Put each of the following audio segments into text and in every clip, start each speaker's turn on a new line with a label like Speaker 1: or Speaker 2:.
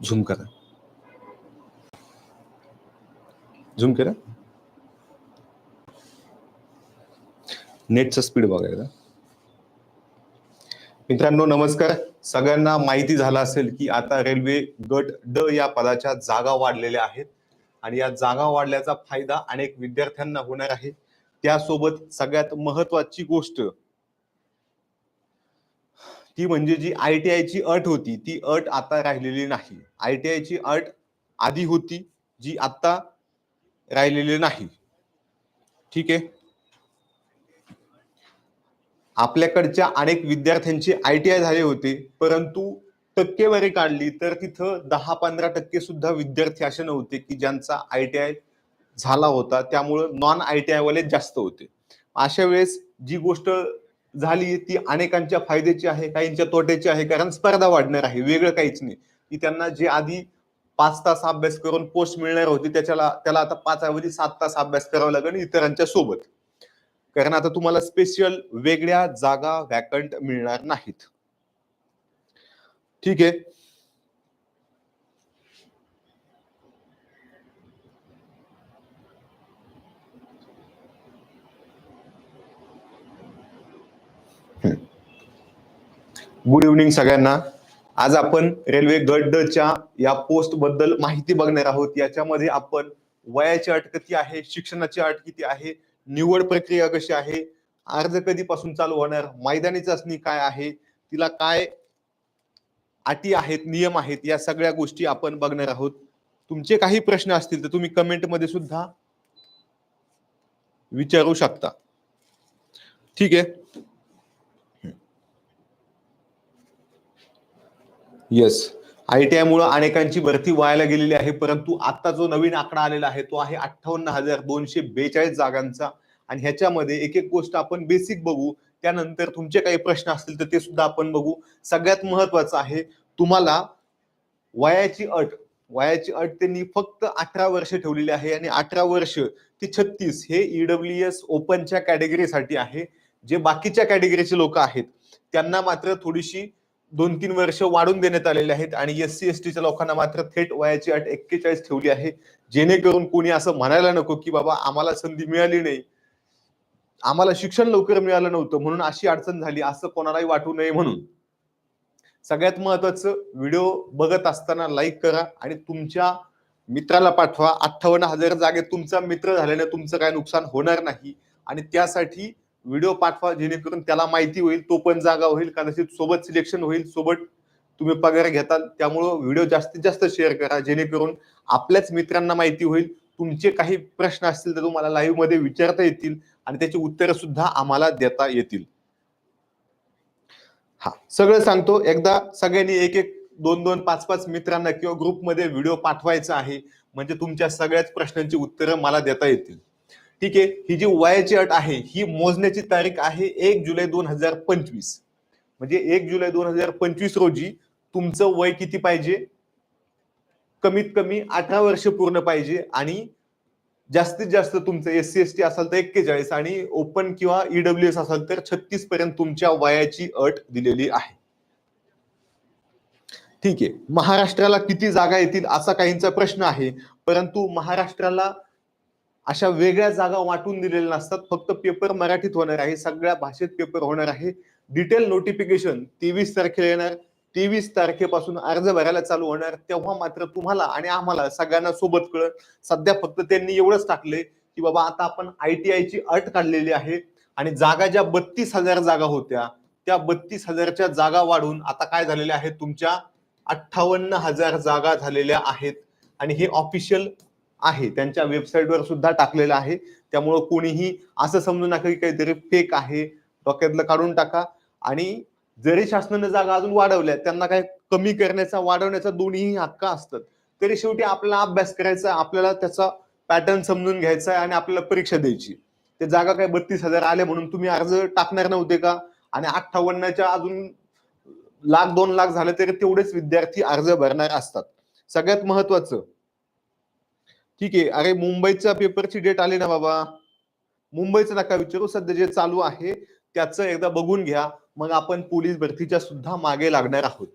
Speaker 1: Zoom करा. Zoom करा नेटचा speed बघायला मित्रांनो नमस्कार. सगळ्यांना माहिती झालं असेल की आता रेल्वे गट ड या पदाच्या जागा वाढलेल्या आहेत आणि या जागा वाढल्याचा फायदा अनेक विद्यार्थ्यांना होणार आहे. त्यासोबत सगळ्यात महत्वाची गोष्ट ती म्हणजे जी आय टी आयची अट होती ती अट आता राहिलेली नाही. आय टी आयची अट आधी होती जी आता राहिलेली नाही. ठीक आहे? आपल्याकडच्या अनेक विद्यार्थ्यांचे आय टी आय झाले होते परंतु टक्केवारी काढली तर तिथं दहा पंधरा टक्के सुद्धा विद्यार्थी असे नव्हते की ज्यांचा आय टी आय झाला होता. त्यामुळं नॉन आय टी आय वाले जास्त होते. अशा वेळेस जी गोष्ट झाली ती अनेकांच्या फायद्याची आहे काहींच्या तोट्याची आहे कारण स्पर्धा वाढणार आहे वेगळं काहीच नाही. की त्यांना जे आधी पाच तास अभ्यास करून पोस्ट मिळणार होती त्याच्याला त्याला आता पाच ऐवजी सात तास अभ्यास करावा लागेल इतरांच्या सोबत. कारण आता तुम्हाला स्पेशल वेगळ्या जागा वॅकंट मिळणार नाहीत. ठीक आहे? गुड इव्हनिंग सगळ्यांना. आज आपण रेल्वे गडच्या या पोस्टबद्दल माहिती बघणार आहोत. याच्यामध्ये आपण वयाची अट किती आहे शिक्षणाची अट किती आहे निवड प्रक्रिया कशी आहे अर्ज कधीपासून चालू होणार मैदानी चाचणी काय आहे तिला काय अटी आहेत नियम आहेत या सगळ्या गोष्टी आपण बघणार आहोत. तुमचे काही प्रश्न असतील तर तुम्ही कमेंटमध्ये सुद्धा विचारू शकता. ठीक आहे? येस आय टी आयमुळे अनेकांची भरती व्हायला गेलेली आहे परंतु आता जो नवीन आकडा आलेला आहे तो आहे अठ्ठावन्न हजार दोनशे बेचाळीस जागांचा. आणि ह्याच्यामध्ये एक एक गोष्ट आपण बेसिक बघू त्यानंतर तुमचे काही प्रश्न असतील तर ते सुद्धा आपण बघू. सगळ्यात महत्वाचं आहे तुम्हाला वयाची अट वयाची अट त्यांनी फक्त अठरा वर्ष ठेवलेली आहे आणि अठरा वर्ष ते छत्तीस हे ईडब्ल्यू एस ओपनच्या कॅटेगरीसाठी आहे. जे बाकीच्या कॅटेगरीचे लोक आहेत त्यांना मात्र थोडीशी दोन तीन वर्ष वाढून देण्यात आलेले आहेत आणि एस सी एस टीच्या लोकांना मात्र थेट वयाची अट एक्केचाळीस ठेवली आहे. जेणेकरून कोणी असं म्हणायला नको की बाबा आम्हाला संधी मिळाली नाही. आम्हाला शिक्षण लवकर मिळालं नव्हतं म्हणून अशी अडचण झाली असं कोणालाही वाटू नये म्हणून. सगळ्यात महत्वाचं व्हिडिओ बघत असताना लाईक करा आणि तुमच्या मित्राला पाठवा. अठ्ठावन्न हजार जागेत तुमचा मित्र झाल्याने तुमचं काय नुकसान होणार नाही. आणि त्यासाठी व्हिडिओ पाठवा जेणेकरून त्याला माहिती होईल तो पण जागा होईल कदाचित सोबत सिलेक्शन होईल सोबत तुम्ही पगार घेताल. त्यामुळं व्हिडिओ जास्तीत जास्त शेअर करा जेणेकरून आपल्याच मित्रांना माहिती होईल. तुमचे काही प्रश्न असतील तर तुम्हाला लाईव्हमध्ये विचारता येतील आणि त्याची उत्तरं सुद्धा आम्हाला देता येतील. हा सगळं सांगतो. एकदा सगळ्यांनी एक एक दोन दोन पाच पाच मित्रांना किंवा ग्रुपमध्ये व्हिडिओ पाठवायचा आहे म्हणजे तुमच्या सगळ्याच प्रश्नांची उत्तरं मला देता येतील. ठीक आहे? ही जी वयाची अट आहे ही मोजण्याची तारीख आहे एक जुलै दोन हजार पंचवीस. म्हणजे एक जुलै दोन हजार पंचवीस रोजी तुमचं वय किती पाहिजे? कमीत कमी अठरा वर्ष पूर्ण पाहिजे आणि जास्तीत जास्त तुमचं एस सी एस टी असाल तर एक्केचाळीस आणि ओपन किंवा ईडब्ल्यू एस असाल तर छत्तीस पर्यंत तुमच्या वयाची अट दिलेली आहे. ठीक आहे. महाराष्ट्राला किती जागा येतील असा काहींचा प्रश्न आहे. परंतु महाराष्ट्राला अशा वेगळ्या जागा वाटून दिलेल्या नसतात. फक्त पेपर मराठीत होणार आहे. सगळ्या भाषेत पेपर होणार आहे. डिटेल नोटिफिकेशन तेवीस तारखेला येणार. तेवीस तारखेपासून अर्ज भरायला चालू होणार. तेव्हा मात्र तुम्हाला आणि आम्हाला सगळ्यांना सोबत कळत सध्या फक्त त्यांनी एवढंच टाकले की बाबा आता आपण आय टी आयची अट काढलेली आहे आणि जागा ज्या बत्तीस हजार जागा होत्या त्या बत्तीस हजारच्या जागा वाढून आता काय झालेल्या आहेत तुमच्या अठ्ठावन्न हजार जागा झालेल्या आहेत. आणि हे ऑफिशियल आहे. त्यांच्या वेबसाईटवर सुद्धा टाकलेलं आहे. त्यामुळं कोणीही असं समजू नका की काहीतरी फेक आहे. डोक्यातलं काढून टाका. आणि जरी शासनाने जागा अजून वाढवल्या त्यांना काय कमी करण्याचा वाढवण्याचा दोन्ही हक्क असतात. तरी शेवटी आपल्याला अभ्यास करायचा आपल्याला त्याचा पॅटर्न समजून घ्यायचा आहे आणि आपल्याला परीक्षा द्यायची. ते जागा काय बत्तीस हजार आले म्हणून तुम्ही अर्ज टाकणार नव्हते का? आणि अठ्ठावन्नच्या अजून लाख दोन लाख झाले तरी तेवढेच विद्यार्थी अर्ज भरणार असतात. सगळ्यात महत्वाचं ठीक आहे. अरे मुंबईच्या पेपरची डेट आली ना बाबा. मुंबईचं नका विचारू. सध्या जे चालू आहे त्याचं एकदा बघून घ्या. मग आपण पोलीस भरतीच्या सुद्धा मागे लागणार आहोत.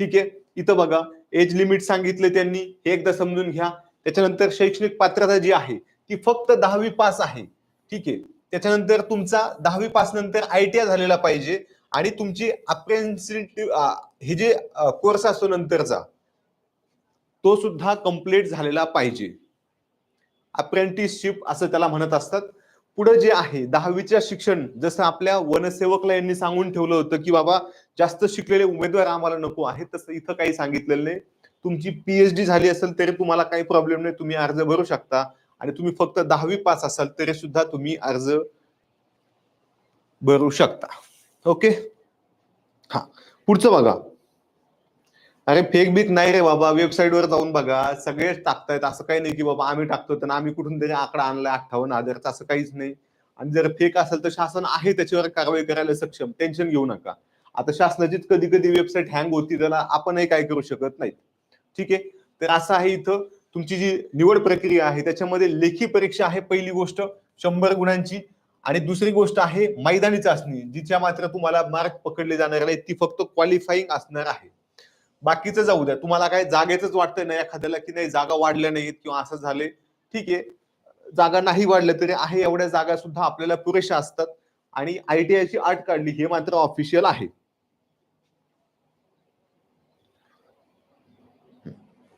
Speaker 1: ठीक आहे? इथं बघा. एज लिमिट सांगितले त्यांनी. हे एकदा समजून घ्या. त्याच्यानंतर शैक्षणिक पात्रता जी आहे ती फक्त दहावी पास आहे. ठीक आहे? त्याच्यानंतर तुमचा दहावी पास नंतर आय टी आय झालेला पाहिजे आणि तुमची अप्रेन्सिटिव्ह हे जे कोर्स असतो नंतरचा तो सुद्धा कंप्लीट झालेला पाहिजे. अप्रेंटिसशिप असं त्याला म्हणत असतात. पुढे जे आहे दहावीच्या शिक्षण जसं आपल्या वनसेवकला यांनी सांगून ठेवलं होतं की बाबा जास्त शिकलेले उमेदवार आम्हाला नको आहे तसं इथं काही सांगितलेलं नाही. तुमची पीएचडी झाली असेल तरी तुम्हाला काही प्रॉब्लेम नाही तुम्ही अर्ज भरू शकता. आणि तुम्ही फक्त दहावी पास असाल तरी सुद्धा तुम्ही अर्ज भरू शकता. ओके हा. पुढचं बघा. अरे फेक बीक नाही रे बाबा वेबसाईट वर जाऊन बघा. सगळेच टाकतायत. असं काही नाही की बाबा आम्ही टाकतो तर आम्ही कुठून तरी आकडा आणलाय अठ्ठावन्न हजारचा असं काहीच नाही. आणि जर फेक असेल तर शासन आहे त्याच्यावर कारवाई करायला सक्षम. टेन्शन घेऊ नका. आता शासनाचीच कधी कधी वेबसाईट हँग होती त्याला आपणही काय करू शकत नाही ठीक आहे? तर असं आहे इथं. तुमची जी निवड प्रक्रिया आहे त्याच्यामध्ये लेखी परीक्षा आहे पहिली गोष्ट शंभर गुणांची. आणि दुसरी गोष्ट आहे मैदानी चाचणी जिच्या मात्र तुम्हाला मार्क पकडले जाणार नाही ती फक्त क्वालिफाईंग असणार आहे. बाकीचं जाऊ द्या. तुम्हाला काय जागेच वाटतंय ना एखाद्याला की नाही जागा वाढल्या नाहीत किंवा असं झाले ठीक आहे. जागा नाही वाढल्या तरी आहे एवढ्या जागा सुद्धा आपल्याला पुरेशा असतात. आणि आयटीआय ची काढली हे मात्र ऑफिशियल आहे.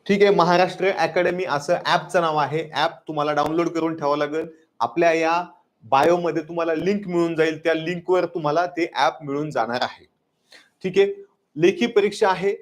Speaker 1: ठीक आहे. महाराष्ट्र अकॅडमी असं ऍपचं नाव आहे. ऍप तुम्हाला डाउनलोड करून ठेवावं लागेल. आपल्या या बायोमध्ये तुम्हाला लिंक मिळून जाईल. त्या लिंकवर तुम्हाला ते ऍप मिळून जाणार आहे. ठीक आहे. लेखी परीक्षा आहे.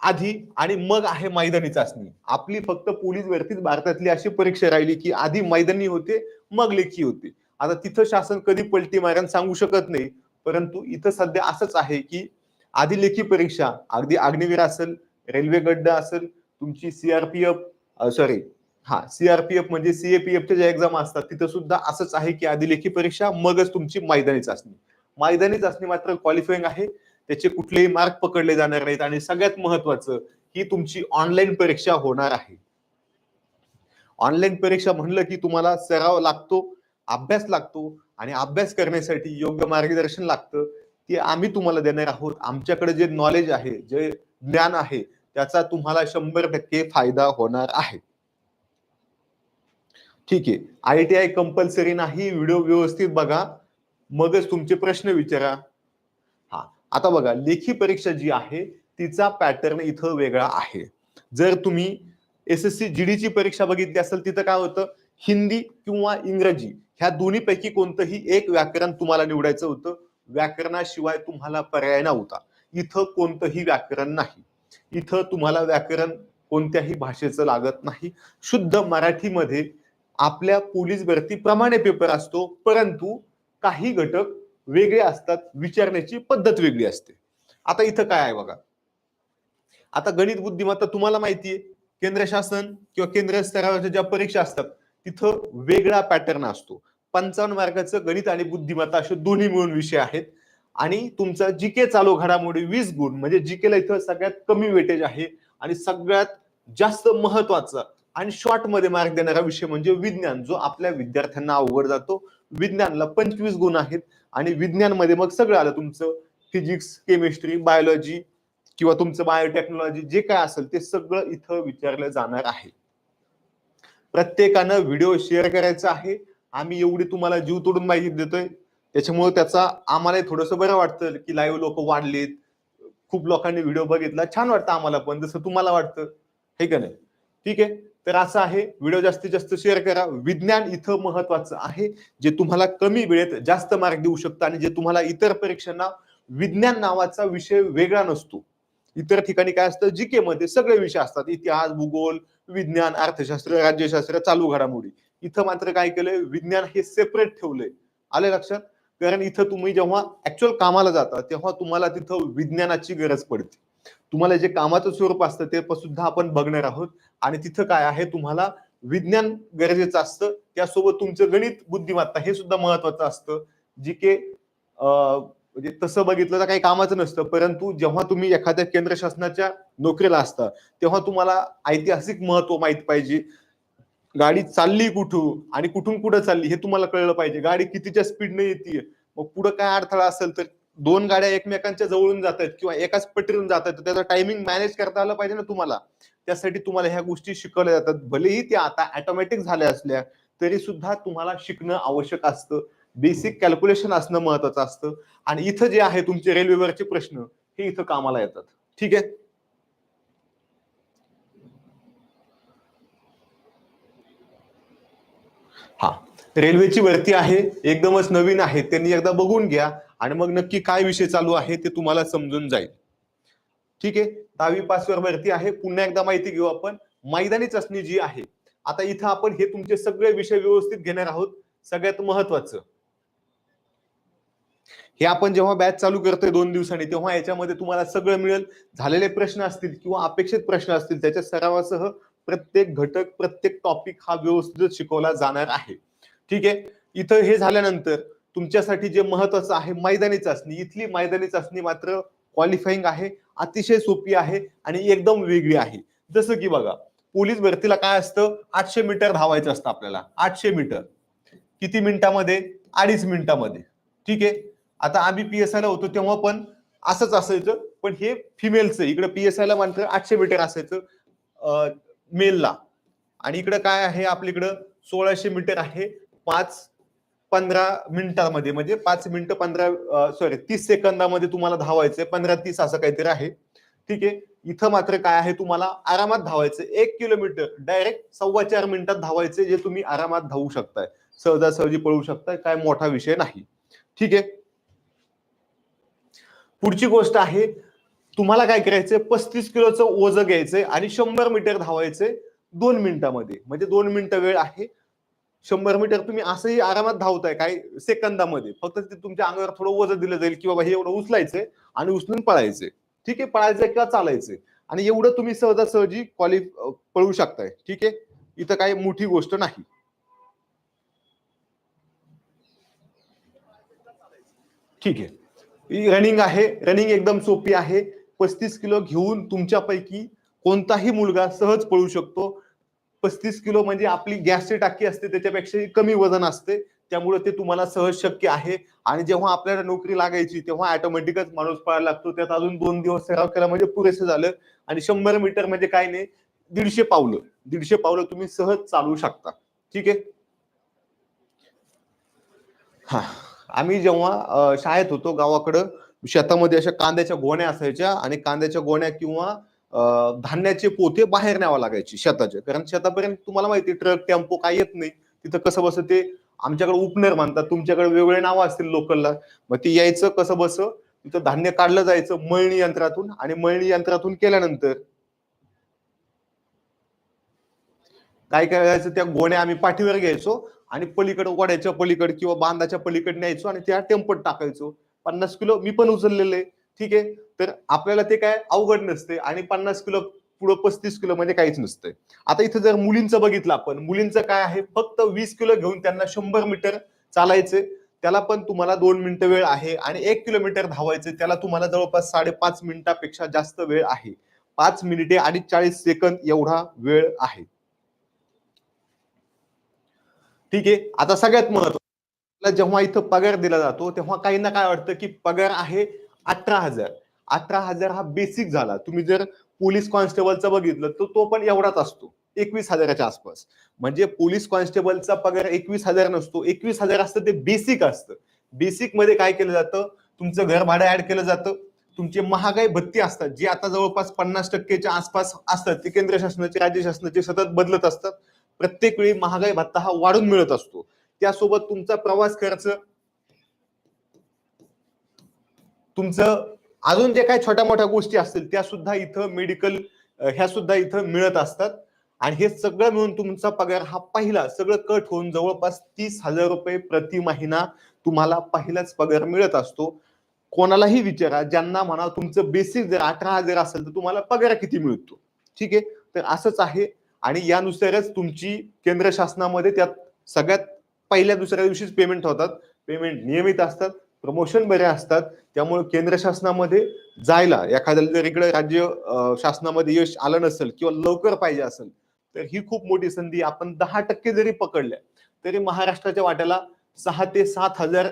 Speaker 1: आधी आणि मग आहे मैदानी चाचणी. आपली फक्त पोलीस भरतीच भारतातली अशी परीक्षा राहिली की आधी मैदानी होते मग लेखी होते. आता तिथं शासन कधी पलटी मारण सांगू शकत नाही. परंतु इथं सध्या असंच आहे की आधी लेखी परीक्षा अगदी अग्निवीर असेल रेल्वे गड्डा असेल तुमची सीआरपीएफ सॉरी हा सीआरपीएफ म्हणजे सीएपीएफच्या ज्या एक्झाम असतात तिथं सुद्धा असंच आहे की आधी लेखी परीक्षा मगच तुमची मैदानी चाचणी. मैदानी चाचणी मात्र क्वालिफाईंग आहे. त्याचे कुठलेही मार्क पकडले जाणार नाहीत आणि सगळ्यात महत्वाचं ही तुमची ऑनलाईन परीक्षा होणार आहे. ऑनलाईन परीक्षा म्हणलं की तुम्हाला सराव लागतो अभ्यास लागतो आणि अभ्यास करण्यासाठी योग्य मार्गदर्शन लागतं. ते आम्ही तुम्हाला देणार आहोत. आमच्याकडे जे नॉलेज आहे जे ज्ञान आहे त्याचा तुम्हाला शंभर टक्के फायदा होणार आहे. ठीक आहे. आय टी आय कंपल्सरी नाही व्हिडिओ व्यवस्थित बघा. मगच तुमचे प्रश्न विचारा. आता बघा लेखी परीक्षा जी आहे तिचा पॅटर्न इथं वेगळा आहे. जर तुम्ही एस एस सी जीडीची परीक्षा बघितली असेल तिथं काय होतं? हिंदी किंवा इंग्रजी ह्या दोन्हीपैकी कोणतंही एक व्याकरण तुम्हाला निवडायचं होतं. व्याकरणाशिवाय तुम्हाला पर्याय नव्हता. इथं कोणतंही व्याकरण नाही. इथं तुम्हाला व्याकरण कोणत्याही भाषेचं लागत नाही. शुद्ध मराठीमध्ये आपल्या पोलीस भरतीप्रमाणे पेपर असतो परंतु काही घटक वेगळे असतात विचारण्याची पद्धत वेगळी असते. आता इथं काय आहे बघा? आता गणित बुद्धिमत्ता तुम्हाला माहितीये केंद्र शासन किंवा केंद्र स्तरावरच्या ज्या परीक्षा असतात तिथं वेगळा पॅटर्न असतो. पंचावन्न मार्गाचं गणित आणि बुद्धिमत्ता असे दोन्ही मिळून विषय आहेत. आणि तुमचा जीके चालू घडामोडी वीस गुण म्हणजे जीकेला इथं सगळ्यात कमी वेटेज आहे आणि सगळ्यात जास्त महत्त्वाचा आणि शॉर्टमध्ये मार्क देणारा विषय म्हणजे विज्ञान जो आपल्या विद्यार्थ्यांना अवघड जातो. विज्ञानला पंचवीस गुण आहेत. आणि विज्ञानमध्ये मग सगळं आलं. तुमचं फिजिक्स केमिस्ट्री बायोलॉजी किंवा तुमचं बायोटेक्नॉलॉजी जे काय असेल ते सगळं इथं विचारलं जाणार आहे. प्रत्येकानं व्हिडिओ शेअर करायचा आहे. आम्ही एवढी तुम्हाला जीव तोडून माहिती देतोय. त्याच्यामुळे त्याचा आम्हाला थोडंसं बरं वाटतं की लाईव्ह लोक वाढलेत. खूप लोकांनी व्हिडिओ बघितला. छान वाटतं आम्हाला पण जसं तुम्हाला वाटतं. हे का नाही? ठीक आहे? तर असं आहे. व्हिडिओ जास्तीत जास्त शेअर करा. विज्ञान इथं महत्वाचं आहे. जे तुम्हाला कमी वेळेत जास्त मार्क देऊ शकतं आणि जे तुम्हाला इतर परीक्षांना विज्ञान नावाचा विषय वेगळा नसतो. इतर ठिकाणी काय असतं? जी के मध्ये सगळे विषय असतात. इतिहास भूगोल विज्ञान अर्थशास्त्र राज्यशास्त्र चालू घडामोडी. इथं मात्र काय केलंय? विज्ञान हे सेपरेट ठेवलंय. आले लक्षात? कारण इथं तुम्ही जेव्हा ऍक्च्युअल कामाला जाता तेव्हा तुम्हाला तिथं विज्ञानाची गरज पडते. तुम्हाला जे कामाचं स्वरूप असतं ते सुद्धा आपण बघणार आहोत. आणि तिथं काय आहे तुम्हाला विज्ञान गरजेचं असतं. त्यासोबत तुमचं गणित बुद्धिमत्ता हे सुद्धा महत्वाचं असतं. जी के म्हणजे तसं बघितलं तर काही कामाचं नसतं. परंतु जेव्हा तुम्ही एखाद्या केंद्र शासनाच्या नोकरीला असता तेव्हा तुम्हाला ऐतिहासिक महत्त्व माहीत पाहिजे. गाडी चालली कुठून आणि कुठून कुठं चालली हे तुम्हाला कळलं पाहिजे. गाडी कितीच्या स्पीडने येते मग पुढं काय अडथळा असेल तर दोन गाड्या एकमेकांच्या जवळून जात आहेत किंवा एकाच पटरीवरून जात आहेत त्याचा टायमिंग मॅनेज करता आलं पाहिजे ना तुम्हाला. त्यासाठी तुम्हाला ह्या गोष्टी शिकवल्या जातात. भलेही त्या आता ऍटोमॅटिक झाल्या असल्या तरी सुद्धा तुम्हाला शिकणं आवश्यक असतं. बेसिक कॅल्क्युलेशन असणं महत्वाचं असतं. आणि इथं जे आहे तुमचे रेल्वेवरचे प्रश्न हे इथं कामाला येतात. ठीक आहे? हा. रेल्वेची वरती आहे एकदमच नवीन आहे त्यांनी एकदा बघून घ्या. आणि मग नक्की काय विषय चालू आहे ते तुम्हाला समजून जाईल. ठीक आहे? दहावी पासवर भरती आहे. पुन्हा एकदा माहिती घेऊ आपण. मैदानी चाचणी जी आहे आता इथं आपण हे तुमचे सगळे विषय व्यवस्थित घेणार आहोत. सगळ्यात महत्वाचं. हे आपण जेव्हा बॅच चालू करतोय दोन दिवसांनी तेव्हा याच्यामध्ये तुम्हाला सगळं मिळेल. झालेले प्रश्न असतील किंवा अपेक्षित प्रश्न असतील त्याच्या सरावासह प्रत्येक घटक प्रत्येक टॉपिक हा व्यवस्थित शिकवला जाणार आहे. ठीक आहे? इथं हे झाल्यानंतर तुमच्यासाठी जे महत्वाचं आहे मैदानी चाचणी. इथली मैदानी चाचणी मात्र क्वालिफाईंग आहे अतिशय सोपी आहे आणि एकदम वेगळी आहे. जसं की बघा पोलीस भरतीला काय असतं? आठशे मीटर धावायचं असतं आपल्याला. आठशे मीटर. किती मिनिटामध्ये? अडीच मिनिटामध्ये. ठीक आहे? आता आम्ही पी एस आयला होतो तेव्हा पण असंच असायचं पण हे फिमेलचं इकडे एस आयला मात्र आठशे मीटर असायचं मेलला आणि इकडे काय आहे आपल्याकडं सोळाशे मीटर आहे पाच पंधरा मिनिटांमध्ये म्हणजे पाच मिनिटं पंधरा सॉरी तीस सेकंदामध्ये तुम्हाला धावायचंय. पंधरा तीस असं काहीतरी आहे. ठीक आहे? इथं मात्र काय आहे तुम्हाला? आरामात धावायचं. एक किलोमीटर डायरेक्ट सव्वा चार मिनिटात धावायचे जे तुम्ही आरामात धावू शकताय. सहजासहजी पळू शकताय काय मोठा विषय नाही. ठीक आहे? पुढची गोष्ट आहे तुम्हाला काय करायचंय? पस्तीस किलोचं ओझं घ्यायचंय आणि शंभर मीटर धावायचंय दोन मिनिटामध्ये. म्हणजे दोन मिनिटं वेळ आहे. शंभर मीटर तुम्ही असंही आरामात धावताय काही सेकंदामध्ये. फक्त ते तुमच्या अंगावर थोडं वजन दिलं जाईल की बाबा हे एवढं उचलायचंय आणि उचलून पळायचंय. ठीक आहे? पळायचंय किंवा चालायचंय. आणि एवढं तुम्ही सहजासहजी क्वालि पळू शकताय. ठीक आहे? इथं काही मोठी गोष्ट नाही. ठीक आहे. रनिंग आहे. रनिंग एकदम सोपी आहे. पस्तीस किलो घेऊन तुमच्यापैकी कोणताही मुलगा सहज पळू शकतो. पस्तीस किलो म्हणजे आपली गॅसची टाकी असते त्याच्यापेक्षा कमी वजन असते. त्यामुळे ते तुम्हाला सहज शक्य आहे. आणि जेव्हा आपल्याला नोकरी लागायची तेव्हा ऑटोमॅटिकच माणूस पळायला लागतो. त्यात अजून दोन दिवस सराव केला म्हणजे पुरेसे झालं. आणि शंभर मीटर म्हणजे काय नाही दीडशे पावलं. दीडशे पावलं तुम्ही सहज चालू शकता. ठीक आहे? हा. आम्ही जेव्हा शाळेत होतो गावाकडं शेतामध्ये अशा कांद्याच्या गोण्या असायच्या. आणि कांद्याच्या गोण्या किंवा धान्याचे पोते बाहेर न्यावं लागायचे शेताचे. कारण शेतापर्यंत तुम्हाला माहिती ट्रक टेम्पो काय येत नाही. तिथं कसं बस ते आमच्याकडे उपनर म्हणतात. तुमच्याकडे वेगळे नावं असतील लोकलला. मग ते यायचं कसं बस? तिथं धान्य काढलं जायचं मळणी यंत्रातून आणि मळणी यंत्रातून केल्यानंतर काय करायचं? त्या गोण्या आम्ही पाठीवर घ्यायचो आणि पलीकडे वड्याच्या पलीकडे किंवा बांधाच्या पलीकडे न्यायचो आणि त्या टेम्पट टाकायचो. पन्नास किलो मी पण उचललेले. ठीक आहे? तर आपल्याला ते काय अवघड नसते आणि पन्नास किलो पुढं पस्तीस किलो म्हणजे काहीच नसतंय आता इथं जर मुलींचं बघितलं आपण मुलींचं काय आहे? फक्त वीस किलो घेऊन त्यांना शंभर मीटर चालायचे. त्याला पण तुम्हाला दोन मिनिटं वेळ आहे आणि एक किलोमीटर धावायचे. त्याला तुम्हाला जवळपास साडेपाच मिनिटापेक्षा जास्त वेळ आहे. पाच मिनिटे आणि चाळीस सेकंद एवढा वेळ आहे. ठीक आहे? आता सगळ्यात महत्वाला जेव्हा इथं पगार दिला जातो तेव्हा काही ना काय वाटतं की पगार आहे अठरा हजार. अठरा हजार हा बेसिक झाला. तुम्ही जर पोलीस कॉन्स्टेबलचा बघितलं तर तो पण एवढाच असतो. एकवीस हजाराच्या आसपास. म्हणजे पोलीस कॉन्स्टेबलचा पगार एकवीस हजार नसतो. एकवीस हजार असतं ते बेसिक असतं. बेसिकमध्ये काय केलं जातं? तुमचं घर भाडं ऍड केलं जातं. तुमचे महागाई भत्ती असतात. जे आता जवळपास पन्नास टक्केच्या आसपास असतात ते केंद्र शासनाचे राज्य शासनाचे सतत बदलत असतात. प्रत्येक वेळी महागाई भत्ता हा वाढून मिळत असतो. त्यासोबत तुमचा प्रवास खर्च तुमचं अजून जे काही छोट्या मोठ्या गोष्टी असतील त्या सुद्धा इथं मेडिकल ह्या सुद्धा इथं मिळत असतात. आणि हे सगळं मिळून तुमचा पगार हा पहिला सगळं कट होऊन जवळपास तीस हजार रुपये प्रति महिना तुम्हाला पहिलाच पगार मिळत असतो. कोणालाही विचारा ज्यांना म्हणा तुमचं बेसिक जर अठरा हजार असेल तर तुम्हाला पगार किती मिळतो? ठीक आहे? तर असंच आहे. आणि यानुसारच तुमची केंद्र शासनामध्ये त्यात सगळ्यात पहिल्या दुसऱ्या दिवशीच पेमेंट होतात. पेमेंट नियमित असतात. प्रमोशन बरे असतात. त्यामुळे केंद्र शासनामध्ये जायला एखाद्याला जर इकडे राज्य शासनामध्ये यश आलं नसेल किंवा लवकर पाहिजे असेल तर ही खूप मोठी संधी आपण दहा टक्के जरी पकडल्या तरी महाराष्ट्राच्या वाट्याला सहा ते सात हजार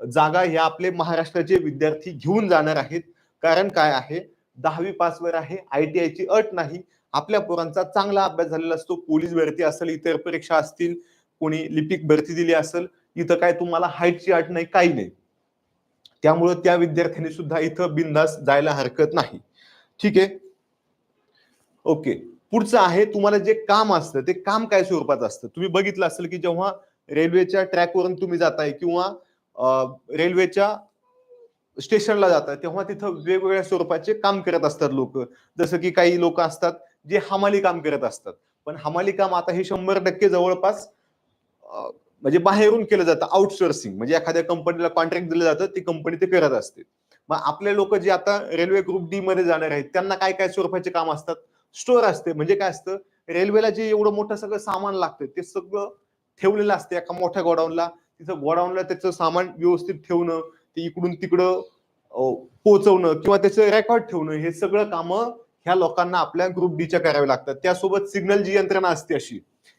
Speaker 1: जागा ह्या आपले महाराष्ट्राचे विद्यार्थी घेऊन जाणार आहेत. कारण काय आहे? दहावी पासवर आहे आय टी आयची अट नाही. आपल्या पोरांचा चांगला अभ्यास झालेला असतो. पोलीस भरती असेल इतर परीक्षा असतील कोणी लिपिक भरती दिली असेल इथं काय तुम्हाला हाईटची अट नाही काही नाही. त्यामुळं त्या विद्यार्थ्यांनी सुद्धा इथं बिंदास जायला हरकत नाही. ठीक आहे? ओके. पुढचं आहे तुम्हाला जे काम असतं ते काम काय स्वरूपात असतं? तुम्ही बघितलं असेल की जेव्हा रेल्वेच्या ट्रॅकवरून तुम्ही जाताय किंवा रेल्वेच्या स्टेशनला जातात तेव्हा तिथं वेगवेगळ्या स्वरूपाचे काम करत असतात लोक. जसं की काही लोक असतात जे हमाली काम करत असतात. पण हमाली काम आता हे शंभर टक्के जवळपास म्हणजे बाहेरून केलं जातं आउटसोर्सिंग म्हणजे एखाद्या कंपनीला कॉन्ट्रॅक्ट दिलं जातं ती कंपनी ते करत असते. मग आपले लोक जे आता रेल्वे ग्रुप डी मध्ये जाणार आहेत त्यांना काय काय स्वरूपाचे काम असतात? स्टोअर असते. म्हणजे काय असतं? रेल्वेला जे एवढं मोठं सगळं सामान लागतं ते सगळं ठेवलेलं असतं एका मोठ्या गोडाऊनला. तिथं गोडाऊनला त्याचं सामान व्यवस्थित ठेवणं ते इकडून तिकडं पोचवणं पोहोचवणं किंवा त्याचं रेकॉर्ड ठेवणं हे सगळं कामं ह्या लोकांना आपल्या ग्रुप डीच्या करावे लागतात. त्यासोबत सिग्नल जी यंत्रणा असते अशी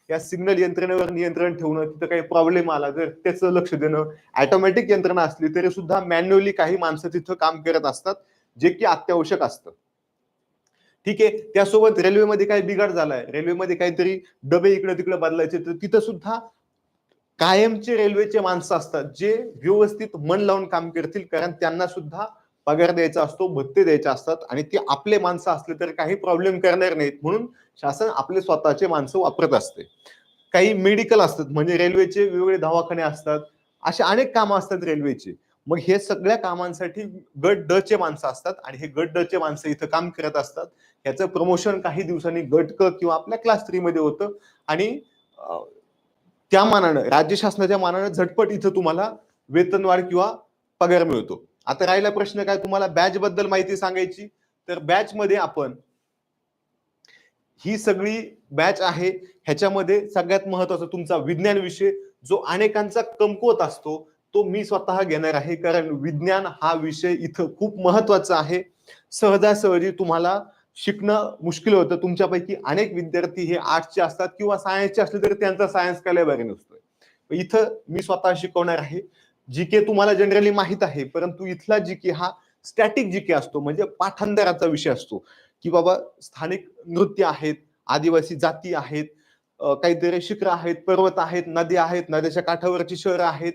Speaker 1: या सिग्नल यंत्रणेवर नियंत्रण ठेवणं तिथं काही प्रॉब्लेम आला जर त्याचं लक्ष देणं ऑटोमॅटिक यंत्रणा असली तरी सुद्धा मॅन्युअली काही माणसं तिथं काम करत असतात जे की अत्यावश्यक असतं. ठीक आहे? त्यासोबत रेल्वेमध्ये काही बिघाड झालाय. रेल्वेमध्ये काहीतरी डबे इकडे तिकडे बदलायचे तर तिथं सुद्धा कायमचे रेल्वेचे माणसं असतात जे व्यवस्थित मन लावून काम करतील कारण त्यांना सुद्धा पगार द्यायचा असतो भत्ते द्यायचे असतात आणि ते आपले माणसं असले तर काही प्रॉब्लेम करणार नाहीत. म्हणून शासन आपले स्वतःचे माणसं वापरत असते. काही मेडिकल असतात म्हणजे रेल्वेचे वेगवेगळे दवाखाने असतात असे अनेक कामं असतात रेल्वेचे मग हे सगळ्या कामांसाठी गट ड चे माणसं असतात आणि हे गट ड चे माणसं इथं काम करत असतात. ह्याचं प्रमोशन काही दिवसांनी गट क किंवा आपल्या क्लास थ्री मध्ये होतं. आणि त्या मानानं राज्य शासनाच्या मानानं झटपट इथं तुम्हाला वेतनवाढ किंवा पगार मिळतो. आता राहिला प्रश्न काय तुम्हाला? बॅच बद्दल माहिती सांगायची. तर बॅच मध्ये आपण ही सगळी बॅच आहे. ह्याच्यामध्ये सगळ्यात महत्त्वाचा तुमचा विज्ञान विषय जो अनेकांचा कमकुवत असतो तो मी स्वतः घेणार आहे. कारण विज्ञान हा विषय इथं खूप महत्त्वाचा आहे. सहजासहजी तुम्हाला शिकणं मुश्किल होतं. तुमच्यापैकी अनेक विद्यार्थी हे आर्ट्सचे असतात किंवा सायन्सचे असले तरी त्यांचा सायन्स काय बरे नसतोय. इथं मी स्वतः शिकवणार आहे. जी के तुम्हाला जनरली माहीत आहे परंतु इथला जी के हा स्टॅटिक जी के असतो म्हणजे पाठांतराचा विषय असतो. की बाबा स्थानिक नृत्य आहेत आदिवासी जाती आहेत काहीतरी शिखर आहेत पर्वत आहेत नद्या आहेत नद्याच्या काठावरची शहरं आहेत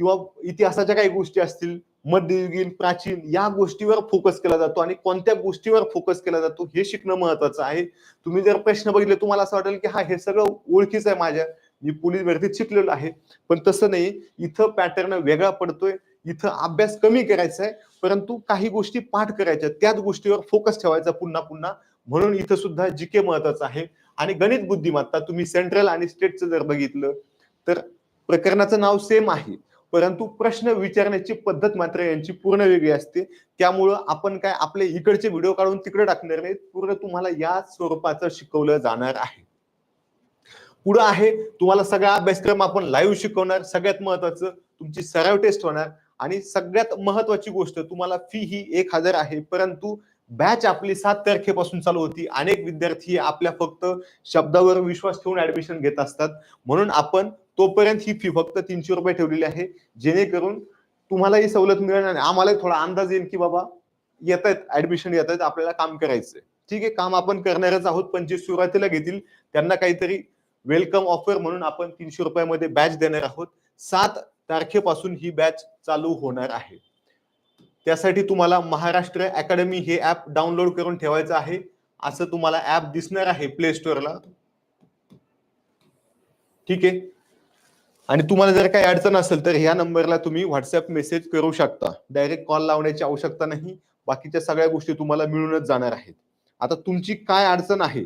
Speaker 1: किंवा इतिहासाच्या काही गोष्टी असतील मध्ययुगीन प्राचीन या गोष्टीवर फोकस केला जातो आणि कोणत्या गोष्टीवर फोकस केला जातो हे शिकणं महत्वाचं आहे. तुम्ही जर प्रश्न बघितले तुम्हाला असं वाटेल की हा हे सगळं ओळखीचं आहे माझ्या. मी पोलीस भरतीत शिकलेलो आहे. पण तसं नाही इथं पॅटर्न वेगळा पडतोय. इथं अभ्यास कमी करायचा आहे परंतु काही गोष्टी पाठ करायच्या. त्याच गोष्टीवर फोकस ठेवायचा पुन्हा पुन्हा. म्हणून इथं सुद्धा जी के महत्वाचं आहे. आणि गणित बुद्धिमत्ता तुम्ही सेंट्रल आणि स्टेटचं जर बघितलं तर प्रकरणाचं नाव सेम आहे. परंतु प्रश्न विचारण्याची पद्धत मात्र यांची पूर्ण वेगळी असते. त्यामुळं आपण काय आपले इकडचे व्हिडिओ काढून तिकडे टाकणार नाहीत पूर्ण तुम्हाला या स्वरूपाचं शिकवलं जाणार आहे. पुढं आहे. तुम्हाला सगळा अभ्यासक्रम आपण लाईव्ह शिकवणार. सगळ्यात महत्वाचं तुमची सराव टेस्ट होणार. आणि सगळ्यात महत्वाची गोष्ट तुम्हाला फी ही एक हजार आहे. परंतु बॅच आपली सात तारखेपासून चालू होती. अनेक विद्यार्थी आपल्या फक्त शब्दावर विश्वास ठेवून ऍडमिशन घेत असतात. म्हणून आपण तोपर्यंत ही फी फक्त तीनशे रुपये ठेवलेली आहे. जेणेकरून तुम्हाला ही सवलत मिळणार नाही. आम्हालाही थोडा अंदाज येईल की बाबा येत आहेत ऍडमिशन येत आहेत आपल्याला काम करायचंय. ठीक आहे काम आपण करणारच आहोत. पण जे सुरुवातीला घेतील. त्यांना काहीतरी वेलकम ऑफर म्हणून आपण तीनशे रुपयामध्ये बॅच देणार आहोत. सात तारखेपासून ही बॅच चालू होणार आहे. त्यासाठी तुम्हाला महाराष्ट्र अकॅडमी हे ऍप डाउनलोड करून ठेवायचं आहे. असं तुम्हाला ऍप दिसणार आहे प्ले स्टोअरला ठीक आहे? आणि तुम्हाला जर काही अडचण असेल तर ह्या नंबरला तुम्ही व्हॉट्सअप मेसेज करू शकता. डायरेक्ट कॉल लावण्याची आवश्यकता नाही. बाकीच्या सगळ्या गोष्टी तुम्हाला मिळूनच जाणार आहेत. आता तुमची काय अडचण आहे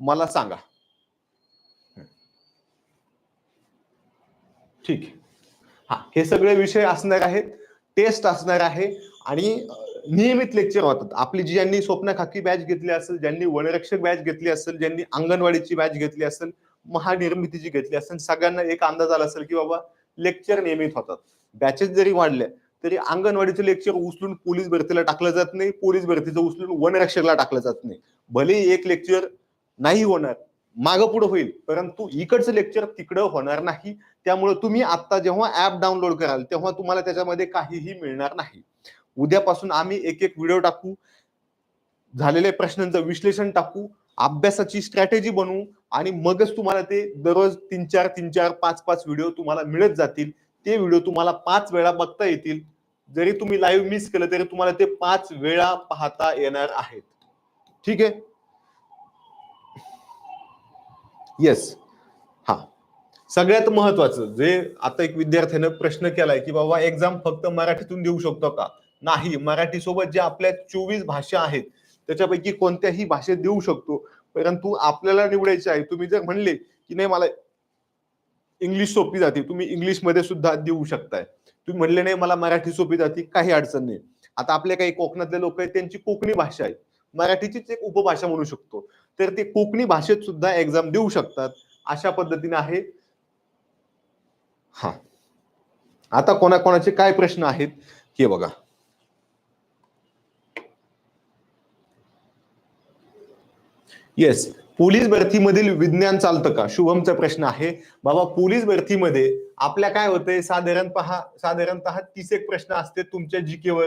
Speaker 1: मला सांगा. ठीक. आहे हा हे सगळे विषय असणार आहेत टेस्ट असणार आहे आणि नियमित लेक्चर होतात. आपली जी ज्यांनी स्वप्न खाकी बॅच घेतली असेल ज्यांनी वनरक्षक बॅच घेतली असेल ज्यांनी अंगणवाडीची बॅच घेतली असेल महानिर्मितीची घेतली असेल सगळ्यांना एक अंदाज आला असेल की बाबा लेक्चर नियमित होतात. बॅचेस जरी वाढल्या तरी अंगणवाडीचं लेक्चर उचलून पोलीस भरतीला टाकलं जात नाही पोलीस भरतीचं उचलून वनरक्षकला टाकलं जात नाही. भले एक लेक्चर नाही होणार मागं पुढं होईल परंतु इकडचं लेक्चर तिकडं होणार नाही त्यामुळे तुम्ही आता जेव्हा ऍप डाउनलोड कराल तेव्हा तुम्हाला त्याच्यामध्ये काहीही मिळणार नाही. उद्यापासून आम्ही एक एक व्हिडिओ टाकू झालेल्या प्रश्नांचं विश्लेषण टाकू अभ्यासाची स्ट्रॅटेजी बनवू आणि मगच तुम्हाला ते दररोज तीन चार तीन चार पाच पाच व्हिडिओ तुम्हाला मिळत जातील. ते व्हिडिओ तुम्हाला पाच वेळा बघता येतील. जरी तुम्ही लाईव्ह मिस केलं तरी तुम्हाला ते पाच वेळा पाहता येणार आहेत. ठीक आहे? येस सगळ्यात महत्वाचं जे आता एक विद्यार्थ्यानं प्रश्न केलाय की बाबा एक्झाम फक्त मराठीतून देऊ शकतो का? नाही मराठी सोबत जे आपल्या चोवीस भाषा आहेत त्याच्यापैकी कोणत्याही भाषेत देऊ शकतो. परंतु आपल्याला निवडायचे आहे तुम्ही जर म्हणले की नाही मला इंग्लिश सोपी जाते तुम्ही इंग्लिशमध्ये सुद्धा देऊ शकताय. तुम्ही म्हणले नाही मला मराठी सोपी जाते काही अडचण नाही. आता आपले काही कोकणातले लोक आहेत त्यांची कोकणी भाषा आहे. मराठीचीच एक उपभाषा म्हणू शकतो. तर ते कोकणी भाषेत सुद्धा एक्झाम देऊ शकतात अशा पद्धतीने आहे. हा. आता कोणाकोणाचे काय प्रश्न आहेत हे बघा. येस पोलीस भरतीमधील विज्ञान चालतं का? शुभमचा प्रश्न आहे. बाबा पोलीस भरतीमध्ये आपल्या काय होतंय? साधारण पहा साधारणतः तीस एक प्रश्न असते तुमच्या जीकेवर.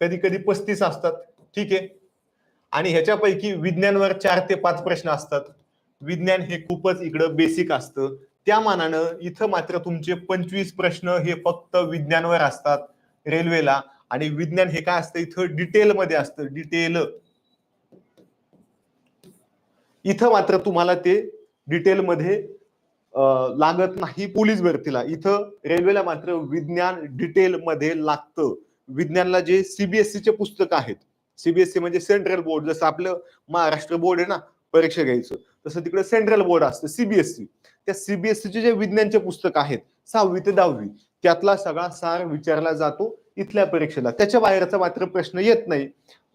Speaker 1: कधी कधी पस्तीस असतात. ठीक आहे? आणि ह्याच्यापैकी विज्ञानवर चार ते पाच प्रश्न असतात. विज्ञान हे खूपच इकडं बेसिक असतं. त्या मानानं इथं मात्र तुमचे पंचवीस प्रश्न हे फक्त विज्ञानवर असतात रेल्वेला. आणि विज्ञान हे काय असतं? इथं डिटेलमध्ये असतं. डिटेल. इथं मात्र तुम्हाला ते डिटेलमध्ये मध्ये लागत नाही पोलीस भरतीला. इथं रेल्वेला मात्र विज्ञान डिटेलमध्ये लागतं. विज्ञानला जे सीबीएसई चे पुस्तक आहेत सीबीएसई म्हणजे सेंट्रल बोर्ड जसं आपलं महाराष्ट्र बोर्ड आहे ना परीक्षा घ्यायचं. तसं तिकडे सेंट्रल बोर्ड असतं सीबीएसई त्या सीबीएसईचे जे विज्ञानचे पुस्तक आहेत सहावी ते दहावी त्यातला सगळा सार विचारला जातो इथल्या परीक्षेला. त्याच्या बाहेरचा मात्र प्रश्न येत नाही.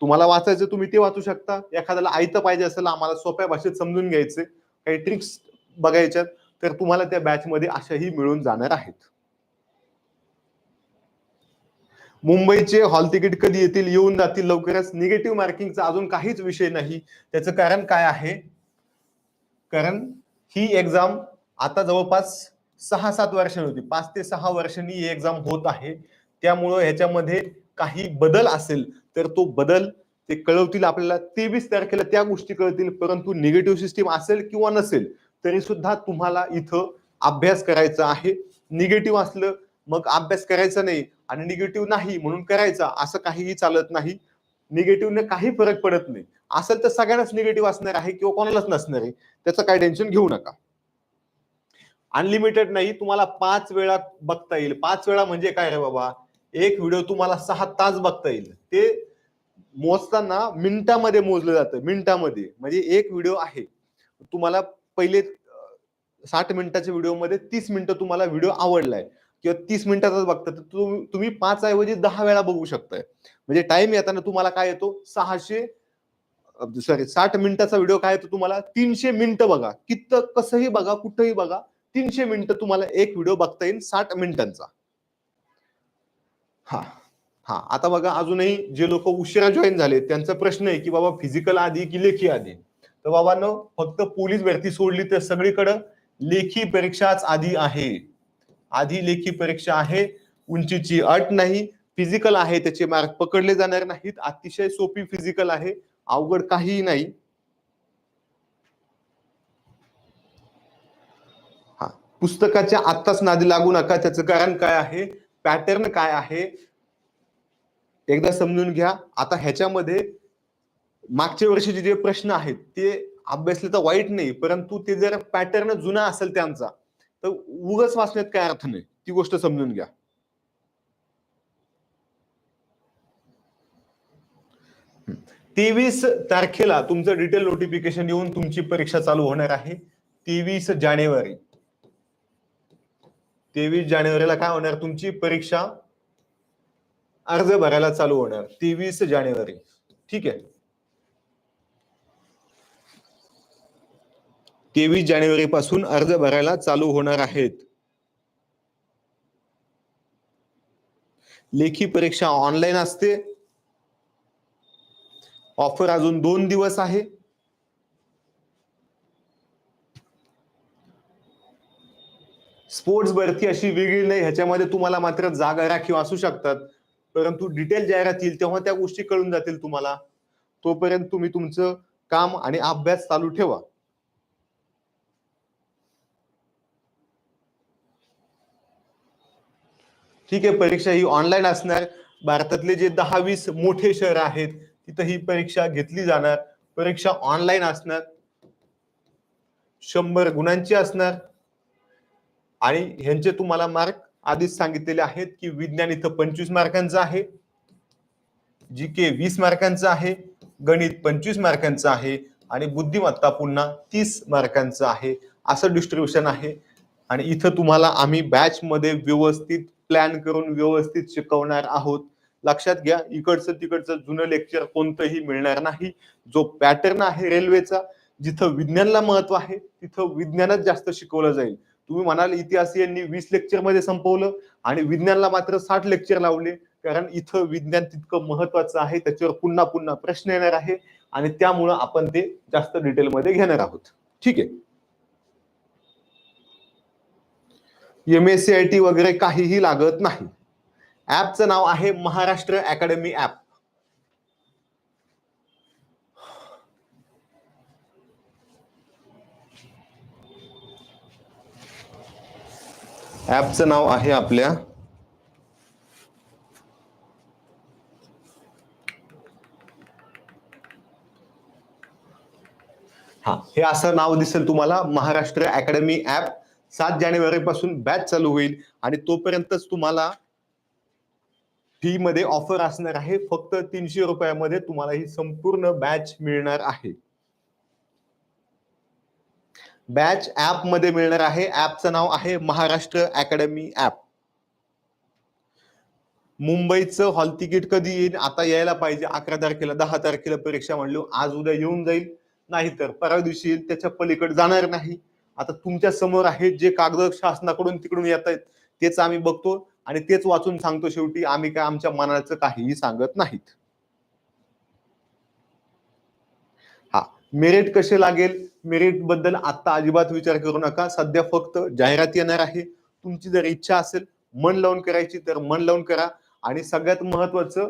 Speaker 1: तुम्हाला वाचायचं तुम्ही ते वाचू शकता. एखाद्याला आयतं पाहिजे असेल आम्हाला सोप्या भाषेत समजून घ्यायचे. काही ट्रिक्स बघायच्यात तर तुम्हाला त्या बॅच मध्ये अशाही मिळून जाणार आहेत. मुंबईचे हॉल तिकीट कधी येतील येऊन जातील लवकरच निगेटिव्ह मार्किंगचा अजून काहीच विषय नाही. त्याचं कारण काय आहे? कारण ही एक्झाम आता जवळपास सहा सात वर्षांनी होती. पाच ते सहा वर्षांनी ही एक्झाम होत आहे. त्यामुळं ह्याच्यामध्ये काही बदल असेल तर तो बदल ते कळवतील आपल्याला. तेवीस तारखेला त्या गोष्टी कळतील परंतु निगेटिव्ह सिस्टीम असेल किंवा नसेल तरी सुद्धा तुम्हाला इथं अभ्यास करायचा आहे. निगेटिव्ह असलं मग अभ्यास करायचा नाही आणि निगेटिव्ह नाही म्हणून करायचा असं काहीही चालत नाही. निगेटिव्हने काही फरक पडत नाही. असेल तर सगळ्यांनाच निगेटिव्ह असणार आहे किंवा कोणालाच नसणार आहे. त्याचं काय टेन्शन घेऊ नका. अनलिमिटेड नाही तुम्हाला पाच वेळा बघता येईल. पाच वेळा म्हणजे काय रे बाबा? एक व्हिडिओ तुम्हाला सहा तास बघता येईल. ते मोजताना मिनिटामध्ये मोजलं जातं मिनिटामध्ये. म्हणजे एक व्हिडिओ आहे. तुम्हाला पहिले साठ मिनिटाच्या व्हिडिओमध्ये तीस मिनिटं तुम्हाला व्हिडिओ आवडलाय. किंवा तीस मिनिटाचाच बघता तर तुम्ही पाच ऐवजी दहा वेळा बघू शकताय. म्हणजे टाइम येताना तुम्हाला काय येतो? सहाशे सॉरी साठ मिनिटाचा व्हिडिओ काय तो तुम्हाला? तीनशे मिनिटं बघा. कित कसंही बघा कुठंही बघा तीनशे मिनिटं तुम्हाला एक व्हिडिओ बघता येईल साठ मिनिटांचा. हा हा. आता बघा अजूनही जे लोक उशिरा जॉईन झाले त्यांचा प्रश्न आहे की बाबा फिजिकल आधी की लेखी आधी? तर बाबांनो फक्त पोलीस भरती सोडली तर सगळीकडं लेखी परीक्षाच आधी आहे. आधी लेखी परीक्षा आहे उंचीची अट नाही फिजिकल आहे त्याचे मार्क पकडले जाणार नाहीत. अतिशय सोपी फिजिकल आहे. अवघड काहीही नाही. हा पुस्तकाच्या आत्ताच नादी लागू नका. त्याचं कारण काय आहे? पॅटर्न काय आहे? एकदा समजून घ्या. आता ह्याच्यामध्ये मागच्या वर्षीचे जे प्रश्न आहेत ते अभ्यासले तर वाईट नाही परंतु ते जर पॅटर्न जुना असेल त्यांचा तर उगच वाचण्यात काय अर्थ नाही. ती गोष्ट समजून घ्या. तेवीस तारखेला तुमचं डिटेल नोटिफिकेशन येऊन तुमची परीक्षा चालू होणार आहे. तेवीस जानेवारी. तेवीस जानेवारीला काय होणार? तुमची परीक्षा अर्ज भरायला चालू होणार. तेवीस जानेवारी. ठीक आहे? तेवीस जानेवारी पासून अर्ज भरायला चालू होणार आहेत. लेखी परीक्षा ऑनलाईन असते. ऑफर अजून दोन दिवस आहे. स्पोर्ट्स भरती अशी वेगळी नाही ह्याच्यामध्ये तुम्हाला मात्र जागा राखीव असू शकतात. परंतु डिटेल जाहिरात येईल तेव्हा त्या गोष्टी कळून जातील तुम्हाला. तोपर्यंत तुम्ही तुमचं काम आणि अभ्यास चालू ठेवा. ठीक आहे परीक्षा ही ऑनलाईन असणार. भारतातले जे दहा वीस मोठे शहर आहेत तिथं ही परीक्षा घेतली जाणार. परीक्षा ऑनलाईन असणार. शंभर गुणांची असणार. आणि ह्यांचे तुम्हाला मार्क आधीच सांगितलेले आहेत की विज्ञान इथं पंचवीस मार्कांचं आहे. जी के वीस मार्कांचं आहे. गणित पंचवीस मार्कांचं आहे. आणि बुद्धिमत्ता पुन्हा तीस मार्कांचं आहे. असं डिस्ट्रीब्युशन आहे. आणि इथं तुम्हाला आम्ही बॅचमध्ये व्यवस्थित प्लॅन करून व्यवस्थित शिकवणार आहोत. लक्षात घ्या इकडचं तिकडचं जुनं लेक्चर कोणतंही मिळणार नाही. जो पॅटर्न आहे रेल्वेचा जिथं विज्ञानला महत्त्व आहे तिथं विज्ञानच जास्त शिकवलं जाईल. तुम्ही म्हणाल इतिहास यांनी वीस लेक्चरमध्ये संपवलं आणि विज्ञानला मात्र साठ लेक्चर लावले. कारण इथं विज्ञान तितकं महत्वाचं आहे त्याच्यावर पुन्हा पुन्हा प्रश्न येणार आहे आणि त्यामुळं आपण ते जास्त डिटेलमध्ये घेणार आहोत. ठीक आहे. M S C I T वगैरे काहीही लागत नाही. ऍपचं नाव आहे महाराष्ट्र अकॅडमी ऍप ऍपचं नाव आहे आपल्या हा हे असं नाव दिसेल तुम्हाला महाराष्ट्र अकॅडमी ऍप सात जानेवारी पासून बॅच चालू होईल आणि तोपर्यंतच तुम्हाला फी मध्ये ऑफर असणार आहे. फक्त तीनशे रुपयामध्ये तुम्हाला ही संपूर्ण बॅच मिळणार आहे. बॅच ऍपमध्ये मिळणार आहे. ऍपचं नाव आहे महाराष्ट्र अकॅडमी ऍप मुंबईचं हॉल तिकीट कधी येईल? आता यायला पाहिजे. अकरा तारखेला दहा तारखेला परीक्षा म्हणलो. आज उद्या येऊन जाईल. नाही तर परवा दिवशी येईल. त्याच्या पलीकडे जाणार नाही. आता तुमच्यासमोर आहे जे कागद शासनाकडून तिकडून येत आहेत तेच आम्ही बघतो. आणि तेच वाचून सांगतो शेवटी आम्ही काय आमच्या मनाचं काहीही सांगत नाहीत. हा मेरिट कसे लागेल? मेरिटबद्दल आता अजिबात विचार करू नका. सध्या फक्त जाहिरात येणार आहे. तुमची जर इच्छा असेल मन लावून करायची तर मन लावून करा. आणि सगळ्यात महत्वाचं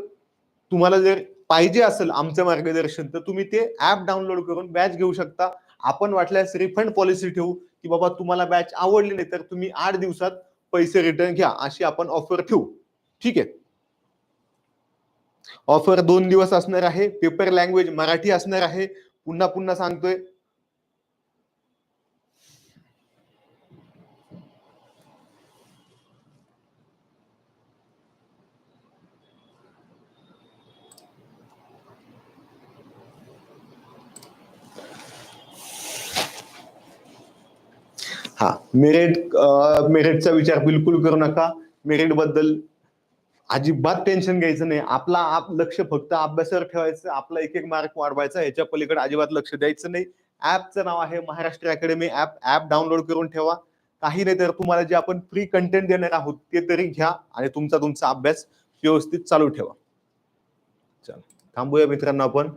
Speaker 1: तुम्हाला जर पाहिजे असेल आमचं मार्गदर्शन तर तुम्ही ते ऍप डाउनलोड करून बॅच घेऊ शकता. आपण वाटल्यास रिफंड पॉलिसी ठेवू की बाबा तुम्हाला बॅच आवडली नाही तर तुम्ही आठ दिवसात पैसे रिटर्न घ्या अशी आपण ऑफर ठेवू. ठीक? आहे ऑफर दोन दिवस असणार आहे पेपर लँग्वेज मराठी असणार आहे. पुन्हा पुन्हा सांगतोय हा. मेरिट मेरिटचा विचार बिलकुल करू नका. मेरिटबद्दल अजिबात टेन्शन घ्यायचं नाही. आपला आप लक्ष फक्त अभ्यासावर ठेवायचं आपला एक एक मार्क वाढवायचा याच्या पलीकडे अजिबात लक्ष द्यायचं नाही. ऍपचं नाव आहे Maharashtra academy app app download करून ठेवा. काही नाही तर तुम्हाला जे आपण फ्री कंटेंट देणार आहोत ते तरी घ्या आणि तुमचा तुमचा अभ्यास व्यवस्थित चालू ठेवा. चल. थांबूया मित्रांनो आपण.